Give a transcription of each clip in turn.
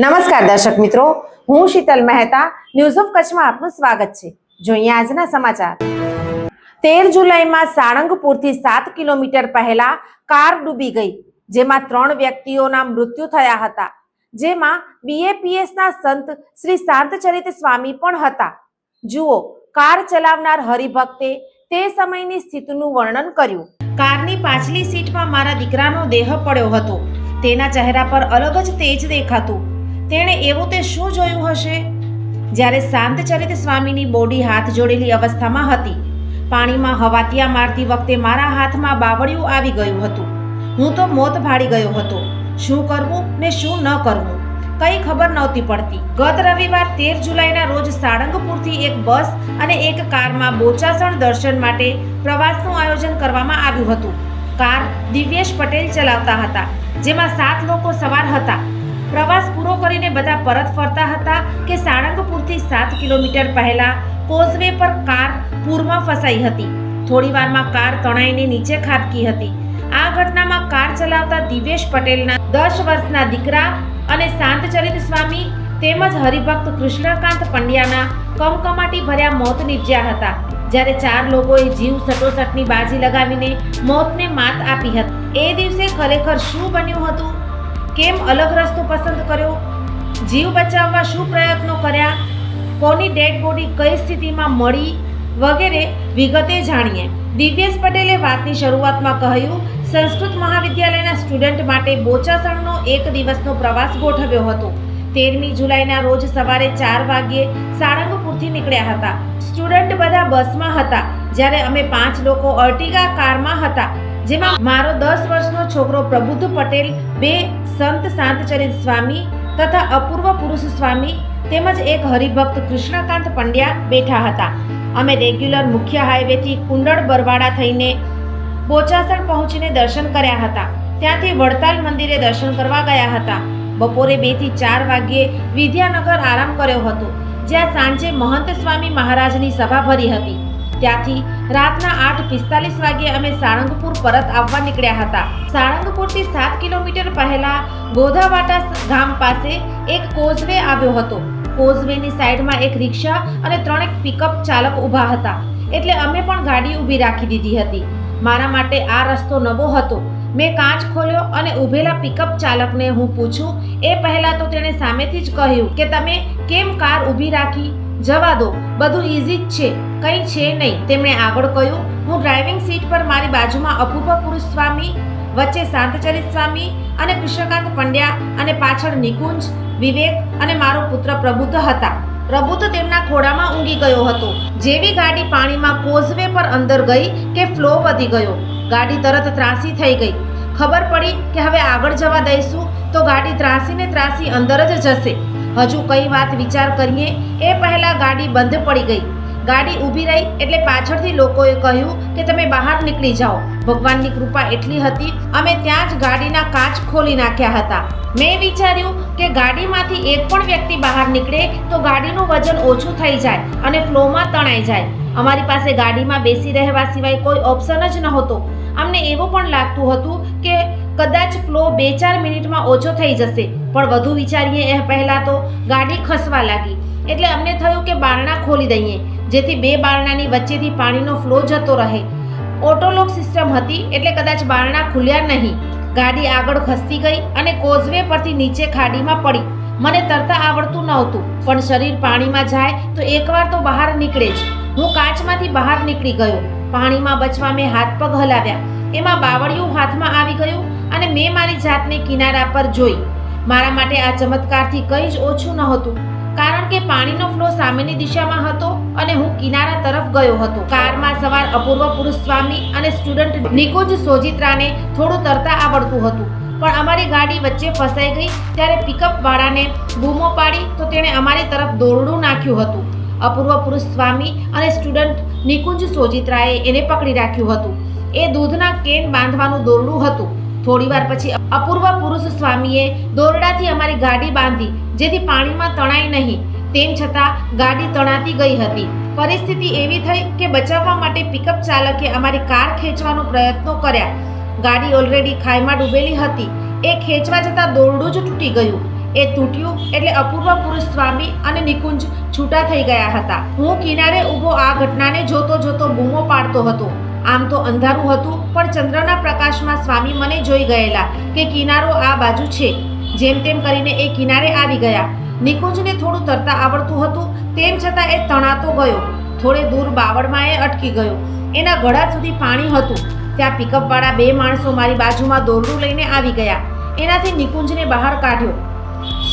નમસ્કાર દર્શક મિત્રો, હું શીતલ મહેતા ન્યૂઝ ઓફ કચ્છમાં આપનું સ્વાગત છે. જોઈએ આજના સમાચાર. તેર જુલાઈમાં સાળંગપુરથી સાત કિલોમીટર પહેલા કાર ડૂબી ગઈ, જેમાં ત્રણ વ્યક્તિઓના મૃત્યુ થયા હતા. જેમાં બીએપીએસના સંત શ્રી શાંતચરિત સ્વામી પણ હતા. જુઓ, કાર ચલાવનાર હરિભક્તે તે સમયની સ્થિતિનું વર્ણન કર્યું. કારની પાછલી સીટમાં મારા દીકરાનો દેહ પડ્યો હતો. તેના ચહેરા પર અલગ જ તેજ દેખાતું. તેણે એવું તે શું જોયું હશે? જ્યારે શાંતચરિત સ્વામીની બોડી હાથ જોડેલી અવસ્થામાં હતી, પાણીમાં હવાતિયા મારતી વખતે મારા હાથમાં બાવળિયું આવી ગયું હતું. હું તો મોત ભાડી ગયો હતો. શું કરવું ને શું ન કરવું? કંઈ ખબર નહોતી પડતી. ગત રવિવાર તેર જુલાઈના રોજ સાળંગપુરથી એક બસ અને એક કારમાં બોચાસણ દર્શન માટે પ્રવાસનું આયોજન કરવામાં આવ્યું હતું. કાર દિવ્યેશ પટેલ ચલાવતા હતા, જેમાં સાત લોકો સવાર હતા. પ્રવાસ પૂરો કરીને બધા પરત ફરતા હતા કે સાળંગપુરથી સાત કિલોમીટર પહેલા કોઝવે પર કાર પૂરમાં ફસાઈ હતી. થોડીવારમાં કાર તણાઈને નીચે ખાબકી હતી. આ ઘટનામાં કાર ચલાવતા દિવેશ પટેલના દસ વર્ષના દીકરા અને શાંતચરિત સ્વામી તેમજ હરિભક્ત કૃષ્ણકાંત પંડ્યાના કમકમાટી ભર્યા મોત નીપજ્યા હતા. જ્યારે ચાર લોકોએ જીવ સટોસટની બાજી લગાવીને મોતને માત આપી હતી. એ દિવસે ખરેખર શું બન્યું હતું? કેમ અલગ રસ્તો પસંદ કર્યો? જીવ બચાવવા શું પ્રયત્નો કર્યા? કોની ડેડ બોડી કઈ સ્થિતિમાં મળી? વગેરે વિગતે જાણીએ. દિવ્યેશ પટેલે વાતની શરૂઆતમાં કહ્યું, સંસ્કૃત મહાવિદ્યાલયના સ્ટુડન્ટ માટે બોચાસણનો એક દિવસનો પ્રવાસ ગોઠવ્યો હતો. તેરમી જુલાઈના રોજ સવારે ચાર વાગ્યે સાળંગપુરથી નીકળ્યા હતા. સ્ટુડન્ટ બધા બસમાં હતા. જ્યારે અમે પાંચ લોકો અર્ટિગા કારમાં હતા. જેમાં મારો દસ વર્ષનો છોકરો પ્રબુદ્ધ પટેલ, બે સંત શાંતચરિત સ્વામી તથા અપૂર્વ પુરુષ સ્વામી તેમજ એક હરિભક્ત કૃષ્ણકાંત પંડ્યા બેઠા હતા. અમે રેગ્યુલર મુખ્ય હાઈવેથી કુંડળ બરવાડા થઈને બોચાસણ પહોંચીને દર્શન કર્યા હતા. ત્યાંથી વડતાલ મંદિરે દર્શન કરવા ગયા હતા. બપોરે બેથી ચાર વાગ્યે વિદ્યાનગર આરામ કર્યો હતો, જ્યાં સાંજે મહંત સ્વામી મહારાજની સભા ભરી હતી. ત્યાંથી રાતના આઠ પિસ્તાલીસ વાગ્યે અમે સાળંગપુર પરત આવવા નીકળ્યા હતા. સાળંગપુરથી સાત કિલોમીટર પહેલા ગોધાવાટા ગામ પાસે એક કોઝવે આવ્યો હતો. કોઝવેની સાઈડમાં એક રિક્ષા અને ત્રણેક પિકઅપ ચાલક ઊભા હતા. એટલે અમે પણ ગાડી ઊભી રાખી દીધી હતી. મારા માટે આ રસ્તો નવો હતો. મેં કાચ ખોલ્યો અને ઊભેલા પિકઅપ ચાલકને હું પૂછું, એ પહેલાં તો તેણે સામેથી જ કહ્યું કે તમે કેમ કાર ઊભી રાખી? જવા દો. બધું ઇઝી જ છે. કંઈ છે નહીં. તેમણે આગળ કહ્યું, હું ડ્રાઇવિંગ સીટ પર મારી બાજુમાં અપૂર્વ પુરુષ સ્વામી, વચ્ચે શાંતચરિત સ્વામી અને કૃષ્ણકાંત પંડ્યા અને પાછળ નિકુંજ, વિવેક અને મારો પુત્ર પ્રબુદ્ધ હતા. પ્રબુદ્ધ તેમના ખોડામાં ઊંઘી ગયો હતો. જેવી ગાડી પાણીમાં કોઝવે પર અંદર ગઈ કે ફ્લો વધી ગયો. ગાડી તરત ત્રાસી થઈ ગઈ. ખબર પડી કે હવે આગળ જવા દઈશું તો ગાડી ત્રાસીને ત્રાસી અંદર જ જશે. હજુ કઈ વાત વિચાર કરીએ? એ પહેલાં ગાડી બંધ પડી ગઈ. ગાડી ઊભી રહી એટલે પાછળથી લોકોએ કહ્યું કે તમે બહાર નીકળી જાઓ. ભગવાનની કૃપા એટલી હતી, અમે ત્યાં જ ગાડીના કાચ ખોલી નાખ્યા હતા. મેં વિચાર્યું કે ગાડીમાંથી એક પણ વ્યક્તિ બહાર નીકળે તો ગાડીનું વજન ઓછું થઈ જાય અને ફ્લોમાં તણાઈ જાય. અમારી પાસે ગાડીમાં બેસી રહેવા સિવાય કોઈ ઓપ્શન જ નહોતો. અમને એવું પણ લાગતું હતું કે કદાચ ફ્લો બે ચાર મિનિટમાં ઓછો થઈ જશે. પણ વધુ વિચારીએ એ પહેલાં તો ગાડી ખસવા લાગી. એટલે અમને થયું કે બારણા ખોલી દઈએ, જેથી બે બારણાની વચ્ચેથી પાણીનો ફ્લો જતો રહે. ઓટોલોક સિસ્ટમ હતી, એટલે કદાચ બારણા ખુલ્યા નહીં. ગાડી આગળ ખસતી ગઈ અને કોઝવે પરથી નીચે ખાડીમાં પડી. મને તરતા આવડતું નહોતું, પણ શરીર પાણીમાં જાય તો એકવાર તો બહાર નીકળે જ. હું કાચમાંથી બહાર નીકળી ગયો. પાણીમાં બચવા મેં હાથ પગ હલાવ્યા. એમાં બાવળિયું હાથમાં આવી ગયું અને મેં મારી જાતને કિનારા પર જોઈ. મારા માટે આ ચમત્કારથી કંઈ જ ઓછું નહોતું, કારણ કે પાણીનો ફ્લો સામેની દિશામાં હતો અને હું કિનારા તરફ ગયો હતો. કારમાં સવાર અપૂર્વ પુરુષ સ્વામી અને સ્ટુડન્ટ નિકુંજ સોજિત્રાને થોડું તરતા આવડતું હતું. પણ અમારી ગાડી વચ્ચે ફસાઈ ગઈ, ત્યારે પિકઅપ વાળાને બૂમો પાડી તો તેણે અમારી તરફ દોરડું નાખ્યું હતું. અપૂર્વ પુરુષ સ્વામી અને સ્ટુડન્ટ નિકુંજ સોજિત્રાએ એને પકડી રાખ્યું હતું. એ દૂધના કેન બાંધવાનું દોરડું હતું. થોડીવાર પછી અપૂર્વ પુરુષ સ્વામીએ દોરડાથી અમારી ગાડી બાંધી, જેથી પાણીમાં તણાઈ નહીં. તેમ છતાં ગાડી તણાતી ગઈ હતી. પરિસ્થિતિ એવી થઈ કે બચાવવા માટે પિકઅપ ચાલકે અમારી કાર ખેંચવાનો પ્રયત્નો કર્યા. ગાડી ઓલરેડી ખાઈમાં ડૂબેલી હતી. એ ખેંચવા જતાં દોરડું જ તૂટી ગયું. એ તૂટ્યું એટલે અપૂર્વ પુરુષ સ્વામી અને નિકુંજ છૂટા થઈ ગયા હતા. હું કિનારે ઊભો આ ઘટનાને જોતો જોતો બૂમો પાડતો હતો. આમ તો અંધારું હતું, પણ ચંદ્રના પ્રકાશમાં સ્વામી મને જોઈ ગયેલા કે કિનારો આ બાજુ છે. જેમ તેમ કરીને એ કિનારે આવી ગયા. નિકુંજને થોડું તરતા આવડતું હતું, તેમ છતાં એ તણાતો ગયો. થોડે દૂર બાવળમાં એ અટકી ગયો. એના ગળા સુધી પાણી હતું. ત્યાં પિકઅપવાળા બે માણસો મારી બાજુમાં દોરડું લઈને આવી ગયા. એનાથી નિકુંજને બહાર કાઢ્યો.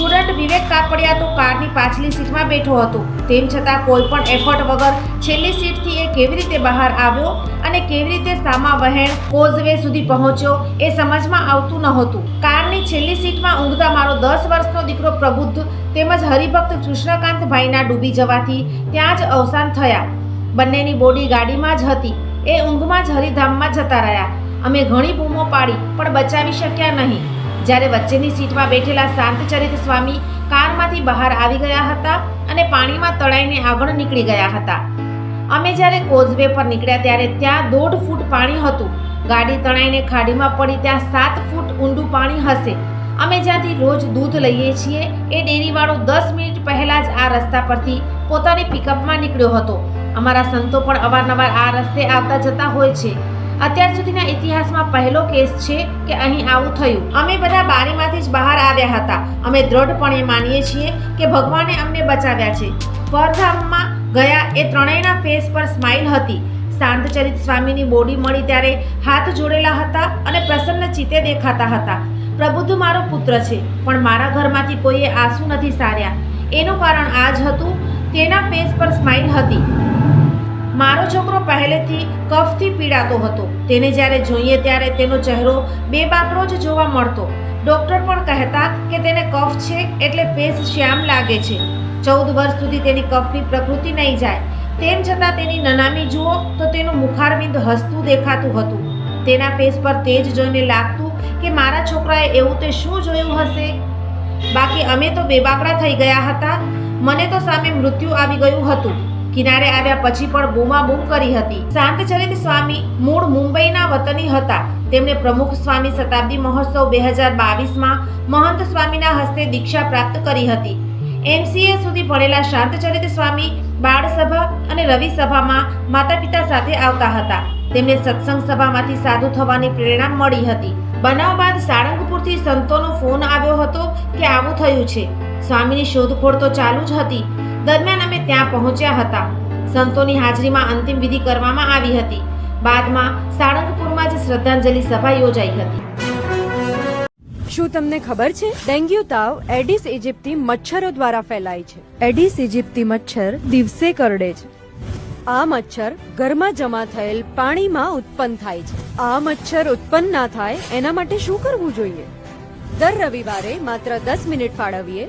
સ્ટુડન્ટ વિવેક કાપડિયા તો કારની પાછલી સીટમાં બેઠો હતો. તેમ છતાં કોઈ પણ એફર્ટ વગર છેલ્લી સીટથી એ કેવી રીતે બહાર આવ્યો અને કેવી રીતે સામા વહેણ કોઝવે સુધી પહોંચ્યો એ સમજમાં આવતું નહોતું. કારની છેલ્લી સીટમાં ઊંઘતા મારો દસ વર્ષનો દીકરો પ્રબુદ્ધ તેમજ હરિભક્ત કૃષ્ણકાંતભાઈના ડૂબી જવાથી ત્યાં જ અવસાન થયા. બંનેની બોડી ગાડીમાં જ હતી. એ ઊંઘમાં જ હરિધામમાં જતા રહ્યા. અમે ઘણી બૂમો પાડી, પણ બચાવી શક્યા નહીં. જ્યારે વચ્ચેની સીટમાં બેઠેલા શાંતચરિત સ્વામી કારમાંથી બહાર આવી ગયા હતા અને પાણીમાં તળાઈને આગળ નીકળી ગયા હતા. અમે જ્યારે કોઝવે પર નીકળ્યા ત્યારે ત્યાં દોઢ ફૂટ પાણી હતું. ગાડી તણાઈને ખાડીમાં પડી ત્યાં સાત ફૂટ ઊંડું પાણી હશે. અમે જ્યાંથી રોજ દૂધ લઈએ છીએ એ ડેરીવાળો દસ મિનિટ પહેલાં જ આ રસ્તા પરથી પોતાની પિકઅપમાં નીકળ્યો હતો. અમારા સંતો પણ અવારનવાર આ રસ્તે આવતા જતા હોય છે. અત્યાર સુધીના ઇતિહાસમાં પહેલો કેસ છે કે અહીં આવું થયું. અમે બધા બારીમાંથી જ બહાર આવ્યા હતા. અમે દ્રઢપણે માનીએ છીએ કે ભગવાને અમને બચાવ્યા છે. પરધામમાં ગયા એ ત્રણેયના ફેસ પર સ્માઇલ હતી. શાંતચરિત સ્વામીની બોડી મળી ત્યારે હાથ જોડેલા હતા અને પ્રસન્ન ચિત્તે દેખાતા હતા. પ્રબુદ્ધ મારો પુત્ર છે, પણ મારા ઘરમાંથી કોઈએ આંસુ નથી સાર્યા. એનું કારણ આ જ હતું, તેના ફેસ પર સ્માઇલ હતી. મારો છોકરો પહેલેથી કફથી પીડાતો હતો. તેને જ્યારે જોઈએ ત્યારે તેનો ચહેરો બેબાકડો જ જોવા મળતો. ડૉક્ટર પણ કહેતા કે તેને કફ છે એટલે ફેસ શ્યામ લાગે છે. ચૌદ વર્ષ સુધી તેની કફની પ્રકૃતિ નહીં જાય. તેમ છતાં તેની નનામી જુઓ તો તેનું મુખારવિંદ હસતું દેખાતું હતું. તેના ફેસ પર તેજ જોઈને લાગતું કે મારા છોકરાએ એવું તે શું જોયું હશે? બાકી અમે તો બેબાકડા થઈ ગયા હતા. મને તો સામે મૃત્યુ આવી ગયું હતું. કિનારે આવ્યા પછી પણ બૂમાબૂમ કરી હતી. શાંતચરિત સ્વામી મૂળ મુંબઈના વતની હતા. તેમણે પ્રમુખ સ્વામી શતાબ્દી મહોત્સવ બે હજાર બાવીસમાં મહંત સ્વામીના હસ્તે દીક્ષા પ્રાપ્ત કરી હતી. એમસીએ સુધી ભણેલા શાંતચરિત સ્વામી બાળસભા અને રવિ સભામાં માતા પિતા સાથે આવતા હતા. તેમને સત્સંગ સભામાંથી સાધુ થવાની પ્રેરણા મળી હતી. બનાવ બાદ સાળંગપુરથી સંતોનો ફોન આવ્યો હતો કે આવું થયું છે. સ્વામીની શોધખોળ તો ચાલુ જ હતી. દરમિયાન અમે ત્યાં પહોંચ્યા હતા. સંતોની હાજરીમાં અંતિમ વિધિ કરવામાં આવી હતી. બાદમાં સાળંગપુરમાં જ શ્રદ્ધાંજલિ સભા યોજાઈ હતી. શું તમને ખબર છે? ડેન્ગ્યુ તાવ એડિસ ઇજિપ્તી મચ્છરો દ્વારા ફેલાય છે. એડિસ ઇજિપ્તી મચ્છર દિવસે કરડે છે. આ મચ્છર ઘરમાં જમા થયેલ પાણીમાં ઉત્પન્ન થાય છે. આ મચ્છર ઉત્પન્ન ના થાય એના માટે શું કરવું જોઈએ? દર રવિવારે માત્ર દસ મિનિટ ફાળવીએ